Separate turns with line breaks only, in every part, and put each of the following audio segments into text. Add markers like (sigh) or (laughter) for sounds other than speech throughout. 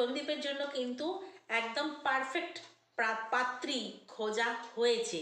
সন্দীপের জন্য কিন্তু একদম পারফেক্ট পাত্রী খোঁজা হয়েছে।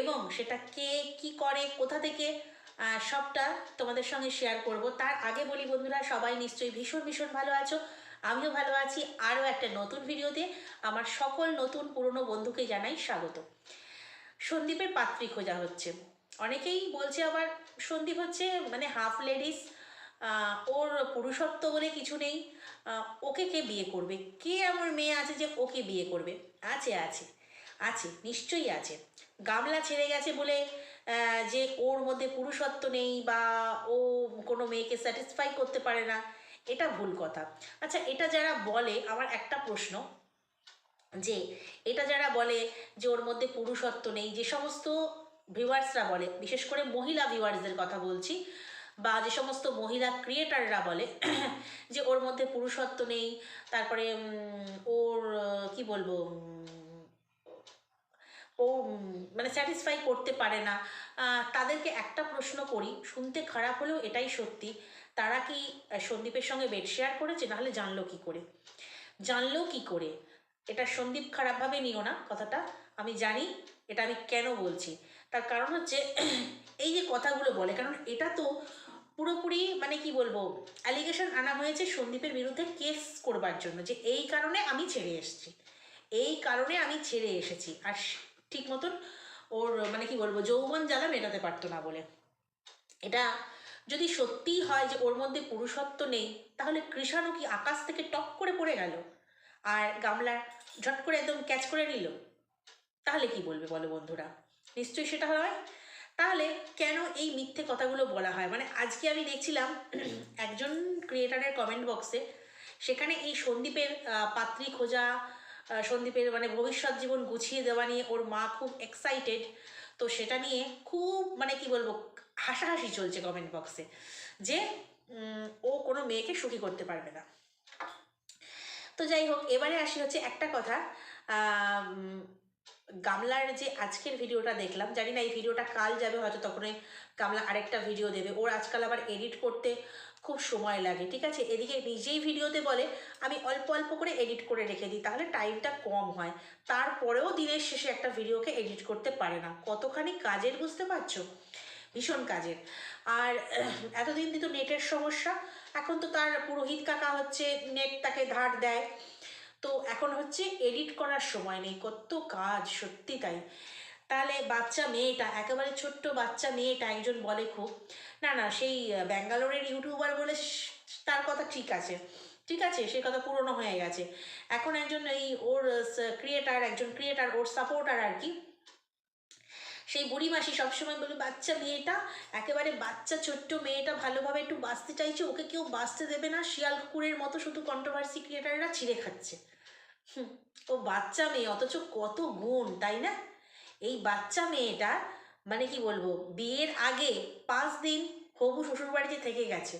এবং সেটা কে কি করে, কোথা থেকে সবটা তোমাদের সঙ্গে শেয়ার করব। তার আগে বলি বন্ধুরা, সবাই নিশ্চয়ই ভীষণ ভীষণ ভালো আছো। আমিও ভালো আছি। আরও একটা নতুন ভিডিওতে আমার সকল নতুন পুরনো বন্ধুকে জানাই স্বাগত। সন্দীপের পাত্রী খোঁজা হচ্ছে। অনেকেই বলছে আবার সন্দীপ হচ্ছে মানে হাফ লেডিস ওর পুরুষত্ব বলে কিছু নেই। ওকে কে বিয়ে করবে? কে আমার মেয়ে আছে যে ওকে বিয়ে করবে? আছে আছে আছে, নিশ্চয়ই আছে। গামলা ছেড়ে গেছে বলে যে ওর মধ্যে পুরুষত্ব নেই বা ও কোনো মেয়েকে স্যাটিসফাই করতে পারে না, এটা ভুল কথা। আচ্ছা এটা যারা বলে, আমার একটা প্রশ্ন, যে এটা যারা বলে যে ওর মধ্যে পুরুষত্ব নেই, যে সমস্ত ভিউয়ার্সরা বলে, বিশেষ করে মহিলা ভিউয়ার্সদের কথা বলছি বা যে সমস্ত মহিলা ক্রিয়েটাররা বলে, যে ওর মধ্যে পুরুষত্ব নেই, তারপরে ওর, কি বলব ও মানে স্যাটিসফাই করতে পারে না তাদেরকে একটা প্রশ্ন করি, শুনতে খারাপ হলেও এটাই সত্যি, তারা কি সন্দীপের সঙ্গে বেড শেয়ার করেছে? নাহলে জানলো কি করে? জানলো কি করে? এটা সন্দীপ খারাপভাবে নিও না কথাটা, আমি জানি, এটা আমি কেন বলছি? তার কারণ হচ্ছে, এই যে কথাগুলো বলে, কারণ এটা তো পুরোপুরি মানে কি বলব অ্যালিগেশন আনা হয়েছে সন্দীপের বিরুদ্ধে কেস করবার জন্য যে এই কারণে আমি ছেড়ে এসেছি। এই কারণে আমি ছেড়ে এসেছি। আর ঠিক মতন ওর মানে কি বলব, যৌবন জ্বালা মেটাতে পারতো না বলে। এটা যদি সত্যিই হয় যে ওর মধ্যে পুরুষত্ব নেই, তাহলে কৃষাণু কি আকাশ থেকে টপ করে পড়ে গেল? আর গামলা ঝট করে একদম ক্যাচ করে নিল? তাহলে কি বলবে বলো বন্ধুরা? নিশ্চয়ই সেটা হয়। তাহলে কেন এই মিথ্যে কথাগুলো বলা হয়? মানে আজকে আমি দেখছিলাম (clears throat) একজন ক্রিয়েটারের কমেন্ট বক্সে সেখানে এই সন্দীপের পাত্রী খোঁজা সন্দীপের মানে ভবিষ্যৎ জীবন গুছিয়ে দেওয়া নিয়ে ওর মা খুব এক্সাইটেড তো সেটা নিয়ে খুব মানে কি বলব, হাসাহাসি চলছে কমেন্ট বক্সে যে ও কোনো মেয়েকে সুখী করতে পারবে না। তো যাই হোক, এবারে আসি হচ্ছে একটা কথা গামলার যে আজকের ভিডিওটা দেখলাম, জানি না এই ভিডিওটা কাল যাবে, হয়তো তখনই গামলা আরেকটা ভিডিও দেবে। ওর আজকাল আবার এডিট করতে খুব সময় লাগে, ঠিক আছে? এদিকে নিজেই ভিডিওতে বলে, আমি অল্প অল্প করে এডিট করে রেখে দিই, তাহলে টাইমটা কম হয়। তারপরেও দিনের শেষে একটা ভিডিওকে এডিট করতে পারে না। কতখানি কাজের বুঝতে পারছ? ভীষণ কাজের। আর (clears throat) এতদিন তো নেটের সমস্যা, এখন তো তার পুরোহিত কাকা হচ্ছে, নেট তাকে ধার দেয়। তো এখন হচ্ছে এডিট করার সময় নেই, কত কাজ, সত্যি তাই। তাহলে বাচ্চা মেয়েটা, একেবারে ছোট্ট বাচ্চা মেয়েটা একজন বলে খুব, না না, সেই ব্যাঙ্গালোরের ইউটিউবার বলে তার কথা ঠিক আছে ঠিক আছে, সে কথা পুরনো হয়ে গেছে। এখন একজন এই ওর ক্রিয়েটার একজন ক্রিয়েটার ওর সাপোর্টার আর কি সেই বুড়ি মাসি সবসময় বলে বাচ্চা মেয়েটা একেবারে বাচ্চা ছোট্ট মেয়েটা ভালোভাবে একটু বাঁচতে চাইছে ওকে কেউ বাঁচতে দেবে না শিয়াল কুকুরের মতো শুধু কন্ট্রোভার্সি ক্রিয়েটাররা ছিঁড়ে খাচ্ছে। হুম, ও বাচ্চা মেয়ে অথচ কত গুণ তাই না? এই বাচ্চা মেয়েটা মানে কি বলব বিয়ের আগে পাঁচ দিন হবু শ্বশুরবাড়িতে থেকে গেছে।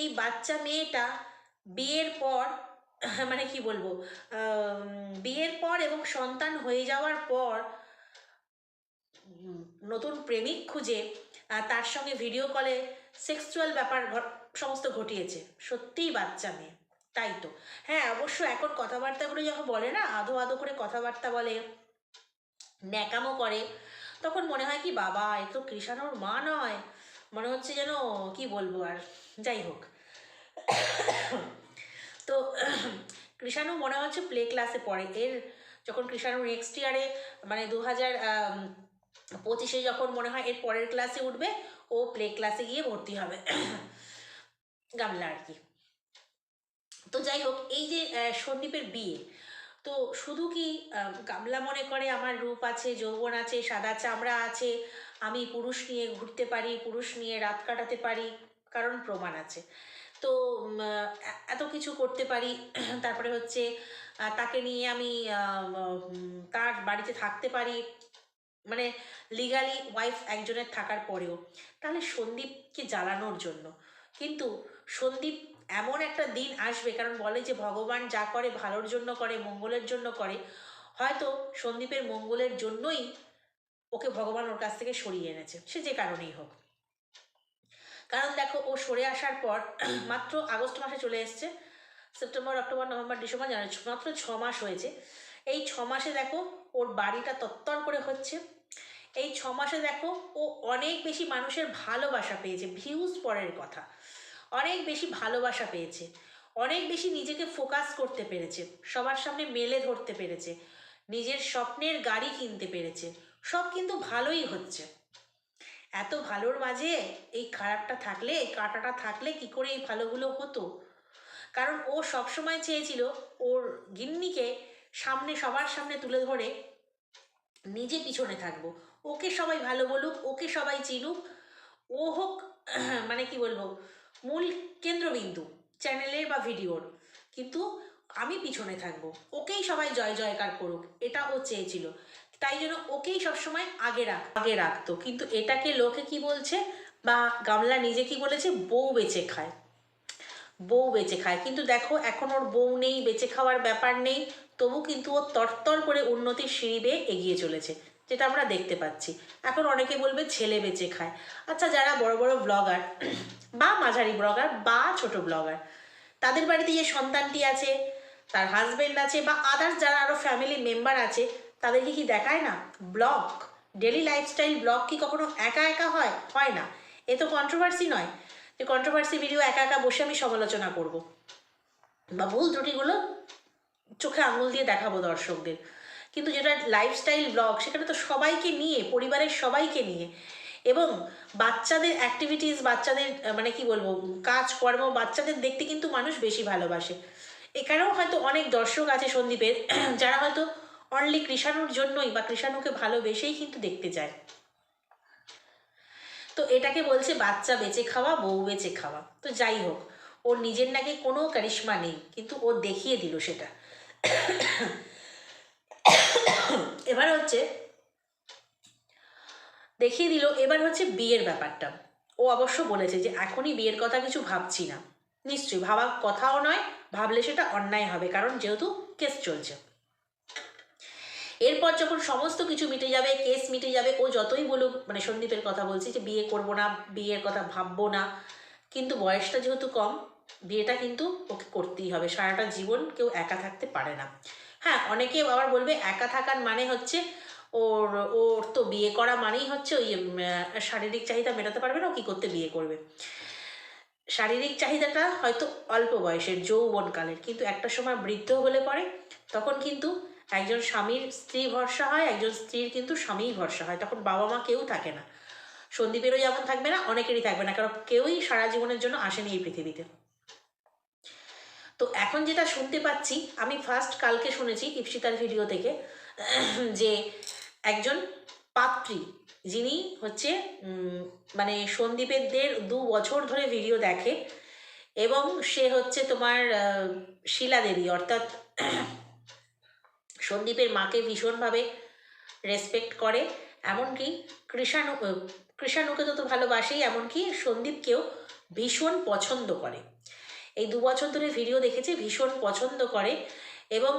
এই বাচ্চা মেয়েটা বিয়ের পর মানে কি বলব বিয়ের পর এবং সন্তান হয়ে যাওয়ার পর নতুন প্রেমিক খুঁজে তার সঙ্গে ভিডিও কলে সেক্সুয়াল ব্যাপার সমস্ত ঘটিয়েছে। সত্যিই বাচ্চা মেয়ে। তাই তো। হ্যাঁ অবশ্য এখন কথাবার্তাগুলো যখন বলে না আধো আধো করে কথাবার্তা বলে, ন্যাকামো করে, তখন মনে হয় কি, বাবা, এ তো কৃষাণুর মা নয়। মনে হচ্ছে যেন, কি বলব আর, যাই হোক। তো কৃষাণু মনে হচ্ছে প্লে ক্লাসে পড়ে। এর, যখন কৃষাণু নেক্সট ইয়ারে মানে দু হাজার পঁচিশে যখন মনে হয় এর পরের ক্লাসে উঠবে, ও প্লে ক্লাসে গিয়ে ভর্তি হবে। গামলা আর কি। তো যাই হোক, এই যে সন্দীপের বিয়ে, তো শুধু কি গামলা মনে করে আমার রূপ আছে, যৌবন আছে, সাদা চামড়া আছে, আমি পুরুষ নিয়ে ঘুরতে পারি, পুরুষ নিয়ে রাত কাটাতে পারি, কারণ প্রমাণ আছে। তো এত কিছু করতে পারি, তারপরে হচ্ছে তাকে নিয়ে আমি তার বাড়িতে থাকতে পারি মানে লিগালি ওয়াইফ একজনের থাকার পরেও তাহলে সন্দীপকে জ্বালানোর জন্য। কিন্তু সন্দীপ এমন একটা দিন আসবে কারণ বলে যে ভগবান যা করে ভালোর জন্য করে মঙ্গলের জন্য করে হয়তো সন্দীপের মঙ্গলের জন্যই ওকে ভগবান ওর কাছ থেকে সরিয়ে এনেছে সে যে কারণেই হোক। কারণ দেখো ও সরে আসার পর (coughs) মাত্র আগস্ট মাসে চলে এসছে September October November December January মাত্র ছ মাস হয়েছে। এই ছ মাসে দেখো ওর বাড়িটা তত্তর করে হচ্ছে। এই ছ মাসে দেখো ও অনেক বেশি মানুষের ভালোবাসা পেয়েছে ভিউজ পরের কথা। অনেক বেশি ভালোবাসা পেয়েছে, অনেক বেশি নিজেকে ফোকাস করতে পেরেছে, সবার সামনে মেলে ধরতে পেরেছে, নিজের স্বপ্নের গাড়ি কিনতে পেরেছে, সব কিন্তু ভালোই হচ্ছে। এত ভালোর মাঝে এই খারাপটা থাকলে, এই কাটাটা থাকলে কি করে এই ভালোগুলো হতো? কারণ ও সবসময় চেয়েছিল ওর গিন্নিকে সামনে, সবার সামনে তুলে ধরে, নিজে পিছনে থাকব। ওকে সবাই ভালো বলুক, ওকে সবাই চিনুক। ও হোক (clears throat) মানে কি বলব, মূল কেন্দ্রবিন্দু চ্যানেলের বা ভিডিওর। কিন্তু আমি পিছনে থাকব। ওকেই সবাই জয় জয়কার করুক, এটা ও চেয়েছিল। তাই জন্য ওকেই সবসময় আগে রাখ, আগে রাখতো। কিন্তু এটাকে লোকে কি বলছে বা গামলা নিজে কি বলেছে? বউ বেঁচে খায়। বউ বেঁচে খায়। কিন্তু দেখো, এখন ওর বউ নেই, বেঁচে খাওয়ার ব্যাপার নেই, তবু কিন্তু ও তরতর করে উন্নতির সিঁড়ি বেয়ে এগিয়ে চলেছে, যেটা আমরা দেখতে পাচ্ছি। এখন অনেকে বলবে ছেলে বেঁচে খায়। আচ্ছা যারা বড় বড় ব্লগার (clears throat) বা মাঝারি ব্লগার বা ছোট ব্লগার তাদের বাড়িতে যে সন্তানটি আছে, তার হাজবেন্ড আছে বা আদার্স যারা আরও ফ্যামিলি মেম্বার আছে, তাদেরকে কি দেখায় না? ব্লগ ডেলি লাইফস্টাইল ব্লগ কি কখনো একা একা হয়? হয় না। এ তো কন্ট্রোভার্সি নয়। যে কন্ট্রোভার্সি ভিডিও একা একা বসে আমি সমালোচনা করব। বা ভুল ত্রুটিগুলো চোখে আঙুল দিয়ে দেখাবো দর্শকদের। কিন্তু যেটা লাইফস্টাইল ব্লগ সেখানে তো সবাইকে নিয়ে, পরিবারের সবাইকে নিয়ে এবং বাচ্চাদের অ্যাক্টিভিটিস বাচ্চাদের মানে কি বলব কাজকর্ম বাচ্চাদের দেখতে কিন্তু মানুষ বেশি ভালোবাসে। এখানেও হয়তো অনেক দর্শক আছে সন্দীপের, যারা হয়তো অনলি কৃষাণুর জন্যই বা কৃষাণুকে ভালোবেসেই কিন্তু দেখতে যায় তো এটাকে বলছে বাচ্চা বেঁচে খাওয়া, বউ বেঁচে খাওয়া। তো যাই হোক, ওর নিজের নাকি কোনো কারিশ্মা নেই, কিন্তু ও দেখিয়ে দিল সেটা। এবার হচ্ছে, দেখিয়ে দিল, এবার হচ্ছে বিয়ের ব্যাপারটা। ও অবশ্য বলেছে যে, এখনই বিয়ের কথা কিছু ভাবছি না। নিশ্চয়ই, ভাবার কথাও নয়, ভাবলে সেটা অন্যায় হবে, কারণ যেহেতু কেস চলছে। এরপর যখন সমস্ত কিছু মিটে যাবে কেস মিটে যাবে, ও যতই বলুক মানে সন্দীপের কথা বলছি যে বিয়ে করব না, বিয়ের কথা ভাববো না, কিন্তু বয়সটা যেহেতু কম, বিয়েটা কিন্তু ওকে করতেই হবে। সারাটা জীবন কেউ একা থাকতে পারে না। হ্যাঁ অনেকে আবার বলবে একা থাকার মানে হচ্ছে ওর ওর তো বিয়ে করা মানেই হচ্ছে ওই শারীরিক চাহিদা মেটাতে পারবে না, ও কী করতে বিয়ে করবে। শারীরিক চাহিদাটা হয়তো অল্প বয়সের, যৌবনকালের, কিন্তু একটা সময় বৃদ্ধ হলে পরে, তখন কিন্তু একজন স্বামীর স্ত্রী ভরসা হয়, একজন স্ত্রীর কিন্তু স্বামীই ভরসা হয়। তখন বাবা মা কেউ থাকে না। সন্দীপেরও যেমন থাকবে না, অনেকেরই থাকবে না, কারণ কেউই সারা জীবনের জন্য আসেনি এই পৃথিবীতে। তো এখন যেটা শুনতে পাচ্ছি, আমি ফার্স্ট কালকে শুনেছি ইপসিতার ভিডিও থেকে, যে একজন পাত্রী, যিনি হচ্ছে মানে সন্দীপেরদের দু বছর ধরে ভিডিও দেখে এবং সে হচ্ছে তোমার শিলা দেবী, অর্থাৎ সন্দীপের মাকে ভীষণভাবে রেসপেক্ট করে। এমনকি কৃষাণু কৃষাণুকে তো তো ভালোবাসেই, এমনকি সন্দীপকেও ভীষণ পছন্দ করে। এই দু বছর ধরে ভিডিও দেখেছে, ভীষণ পছন্দ করে এবং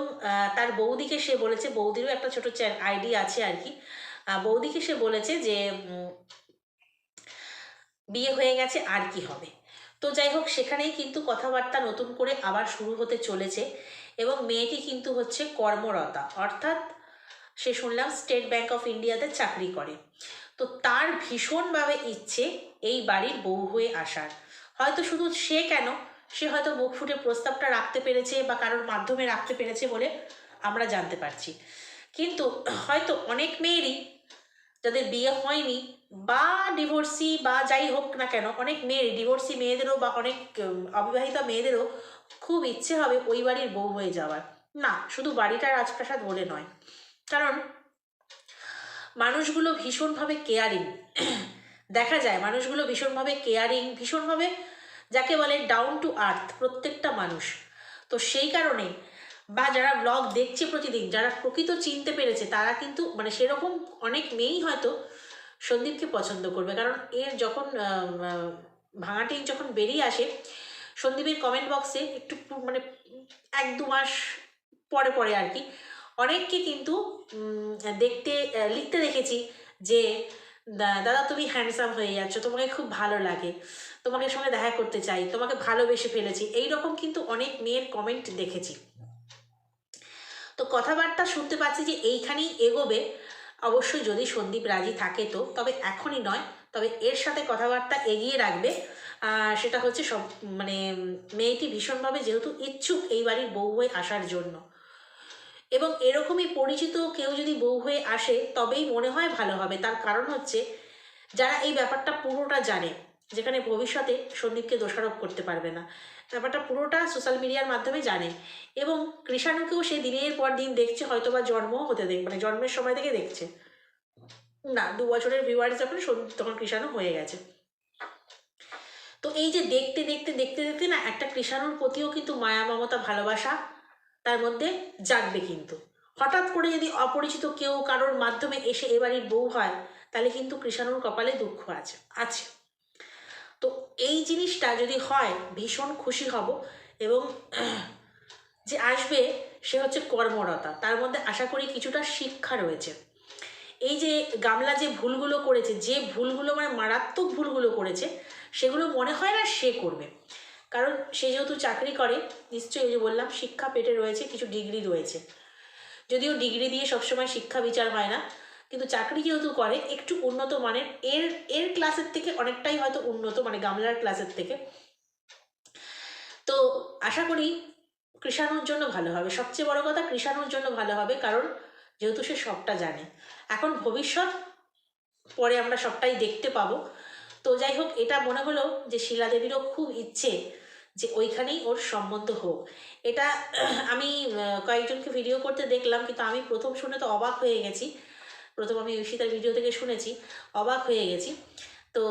তার বৌদিকে সে বলেছে, বৌদিরও একটা ছোট আইডি আছে আর কি। বৌদিকে সে বলেছে যে বিয়ে হয়ে গেছে, আর কি হবে? তো যাই হোক, সেখানেই কিন্তু কথাবার্তা নতুন করে আবার শুরু হতে চলেছে এবং মেয়েটি কিন্তু হচ্ছে কর্মরতা। অর্থাৎ সে শুনলাম স্টেট ব্যাংক অফ ইন্ডিয়াতে চাকরি করে। তো তার ভীষণভাবে ইচ্ছে এই বাড়ির বউ হয়ে আসার। হয়তো শুধু সে কেন, সে হয়তো মুখ ফুটে প্রস্তাবটা রাখতে পেরেছে বা কারোর মাধ্যমে রাখতে পেরেছে বলে আমরা জানতে পারছি। কিন্তু হয়তো অনেক মেয়েরই, যাদের বিয়ে হয়নি বা ডিভোর্সি বা যাই হোক না কেন, অনেক মেয়ে ডিভোর্সি মেয়েদেরও বা অনেক অবিবাহিতা মেয়েদেরও খুব ইচ্ছে হবে ওই বাড়ির বউ হয়ে যাওয়ার। না, শুধু বাড়িটা রাজপ্রাসাদ বলে নয়। কারণ মানুষগুলো ভীষণভাবে কেয়ারিং দেখা যায় মানুষগুলো ভীষণভাবে কেয়ারিং ভীষণভাবে যাকে বলে ডাউন টু আর্থ প্রত্যেকটা মানুষ। তো সেই কারণে বা যারা ব্লগ দেখছে প্রতিদিন, যারা প্রকৃত চিনতে পেরেছে, তারা কিন্তু মানে সেরকম অনেক মেয়েই হয়তো সন্দীপকে পছন্দ করবে। কারণ এর যখন ভাঙাটি যখন বেরিয়ে আসে, সন্দীপের কমেন্ট বক্সে একটু মানে এক দু মাস পরে পরে আর কি, অনেককে কিন্তু দেখতে, লিখতে দেখেছি যে, "দা- দাদা তুমি হ্যান্ডসাম হয়ে যাচ্ছ, তোমাকে খুব ভালো লাগে, তোমাকে সঙ্গে দেখা করতে চাই, তোমাকে ভালোবেসে ফেলেছি। এই রকম কিন্তু অনেক মেয়ের কমেন্ট দেখেছি। তো কথাবার্তা শুনতে পাচ্ছি যে এইখানেই এগোবে। অবশ্যই যদি সন্দীপ রাজি থাকে তো, তবে এখনই নয়, তবে এর সাথে কথাবার্তা এগিয়ে রাখবে। সেটা হচ্ছে সব মানে মেয়েটি ভীষণভাবে যেহেতু ইচ্ছুক এই বাড়ির বউ হয়ে আসার জন্য। এবং এরকমই পরিচিত কেউ যদি বউ হয়ে আসে, তবেই মনে হয় ভালো হবে। তার কারণ হচ্ছে, যারা এই ব্যাপারটা পুরোটা জানে যেখানে ভবিষ্যতে সন্দীপকে দোষারোপ করতে পারবে না। ব্যাপারটা পুরোটা সোশ্যাল মিডিয়ার মাধ্যমে জানে। এবং কৃষাণুকেও সে দিনের পর দিন দেখছে হয়তো বা জন্মও হতে দেখ মানে জন্মের সময় থেকে দেখছে। না, দু বছরের ভিউয়ার্স যখন তখন কৃষাণু হয়ে গেছে। তো এই যে দেখতে দেখতে দেখতে দেখতে না একটা কৃষাণুর প্রতিও কিন্তু মায়া, মমতা, ভালোবাসা তার মধ্যে জাগবে কিন্তু। হঠাৎ করে যদি অপরিচিত কেউ কারোর মাধ্যমে এসে এ বাড়ির বউ হয়, তাহলে কিন্তু কৃষাণুর কপালে দুঃখ আছে আছে। তো এই জিনিসটা যদি হয়, ভীষণ খুশি হব এবং (clears throat) যে আসবে সে হচ্ছে কর্মরতা। তার মধ্যে আশা করি কিছুটা শিক্ষা রয়েছে। এই যে গামলা যে ভুলগুলো করেছে, যে ভুলগুলো মানে মারাত্মক ভুলগুলো করেছে, সেগুলো মনে হয় না সে করবে। কারণ সে যেহেতু চাকরি করে, নিশ্চয়ই যে বললাম, শিক্ষা পেটে রয়েছে, কিছু ডিগ্রি রয়েছে। যদিও ডিগ্রি দিয়ে সবসময় শিক্ষা বিচার হয় না কিন্তু চাকরি যেহেতু করে, একটু উন্নত মানের, এর এর ক্লাসের থেকে অনেকটাই হয়তো উন্নত মানে গামলার ক্লাসের থেকে। তো আশা করি কৃষাণুর জন্য ভালো হবে। সবচেয়ে বড় কথা কৃষাণুর জন্য ভালো হবে, কারণ যেহেতু সে সবটা জানে। এখন ভবিষ্যৎ পরে আমরা সবটাই দেখতে পাবো। তো যাই হোক, এটা মনে হলো যে শিলা দেবীরও খুব ইচ্ছে যে ওইখানেই ওর সম্বন্ধ হোক। এটা আমি কয়েকজনকে ভিডিও করতে দেখলাম, কিন্তু আমি প্রথম শুনে তো অবাক হয়ে গেছি। প্রথম আমি ঈশিতার ভিডিও থেকে শুনেছি, অবাক হয়ে গেছি। তো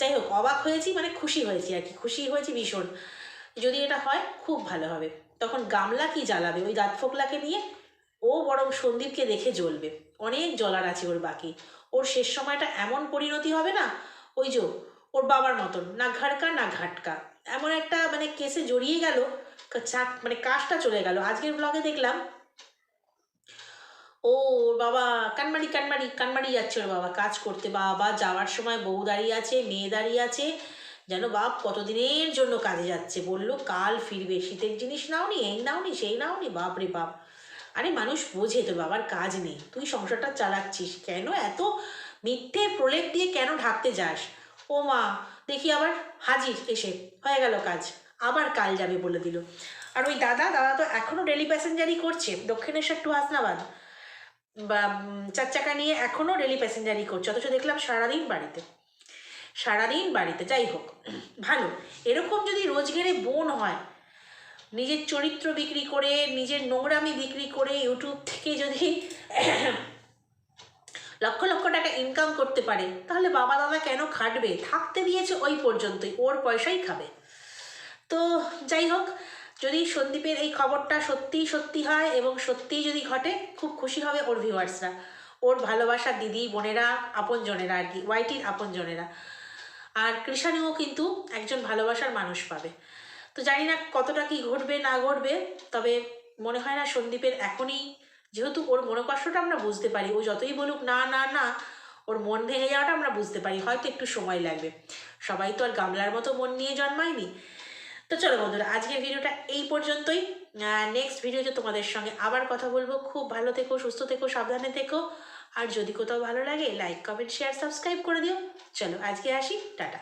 যাই হোক, অবাক হয়েছি মানে খুশি হয়েছি আর কি, খুশি হয়েছি ভীষণ। যদি এটা হয়, খুব ভালো হবে। তখন গামলা কি জ্বালাবে? ওই দাঁত ফোকলাকে নিয়ে? ও বরং সন্দীপকে দেখে জ্বলবে। অনেক জ্বলার আছে ওর বাকি। ওর শেষ সময়টা এমন পরিণতি হবে না? ওই যে ওর বাবার মতন, না ঘাটকা না ঘাটকা। এমন একটা মানে কেসে জড়িয়ে গেল মানে কাজটা চলে গেল। আজকের ব্লগে দেখলাম ও বাবা কানমারি কানমারি কানমারি যাচ্ছে ওর বাবা, কাজ করতে। বাবা, যাওয়ার সময় বউ দাঁড়িয়ে আছে, মেয়ে দাঁড়িয়ে আছে। যেন বাপ কতদিনের জন্য কাজে যাচ্ছে বলল, কাল ফিরবে, শীতের জিনিস নাওনি, এই নাওনি, সেই নাওনি, বাপ রে বাপ। আরে মানুষ বোঝে তো বাবার কাজ নেই, তুই সংসারটা চালাচ্ছিস কেন? এত মিথ্যে প্রলেপ দিয়ে কেন ঢাকতে যাস? ও মা, দেখি আবার হাজির এসে, হয়ে গেল কাজ, আবার কাল যাবে বলে দিল। আর ওই দাদা দাদা তো এখনও ডেলি প্যাসেঞ্জারই করছে, দক্ষিণেশ্বর টু হাসনাবাদ। বা চার চাকা নিয়ে এখনও ডেলি প্যাসেঞ্জারই করছে, অথচ দেখলাম সারাদিন বাড়িতে। সারাদিন বাড়িতে, যাই হোক, ভালো। এরকম যদি রোজগেরে বোন হয়, নিজের চরিত্র বিক্রি করে, নিজের নোংরামি বিক্রি করে ইউটিউব থেকে যদি লক্ষ লক্ষ টাকা ইনকাম করতে পারে, তাহলে বাবা দাদা কেন খাটবে? থাকতে দিয়েছে ওই পর্যন্তই, ওর পয়সাই খাবে। তো, যাই হোক যদি সন্দীপের এই খবরটা সত্যিই সত্যি হয় এবং সত্যিই যদি ঘটে, খুব খুশি হবে ওর ভিউয়ার্সরা ওর ভালোবাসার দিদি, বোনেরা, আপনজনেরা আর কি ওয়াইটির আপনজনেরা। আর কৃষাণীও কিন্তু একজন ভালোবাসার মানুষ পাবে। তো জানি না কতটা কি ঘটবে, না ঘটবে, তবে মনে হয় না সন্দীপের এখনই যেহেতু ওর মনোকষ্টটা আমরা বুঝতে পারি, ও যতই বলুক না না না, ওর মন ভেঙে যাওয়াটা আমরা বুঝতে পারি, হয়তো একটু সময় লাগবে। সবাই তো আর গামলার মতো মন নিয়ে জন্মায়নি। তো চলো বন্ধুরা, আজকের ভিডিওটা এই পর্যন্তই। নেক্সট ভিডিওতে তোমাদের সঙ্গে আবার কথা বলব। খুব ভালো থেকো, সুস্থ থেকো, সাবধানে থেকো। আর যদি কোথাও ভালো লাগে লাইক কমেন্ট শেয়ার সাবস্ক্রাইব করে দিও। চলো, আজকে আসি, টাটা।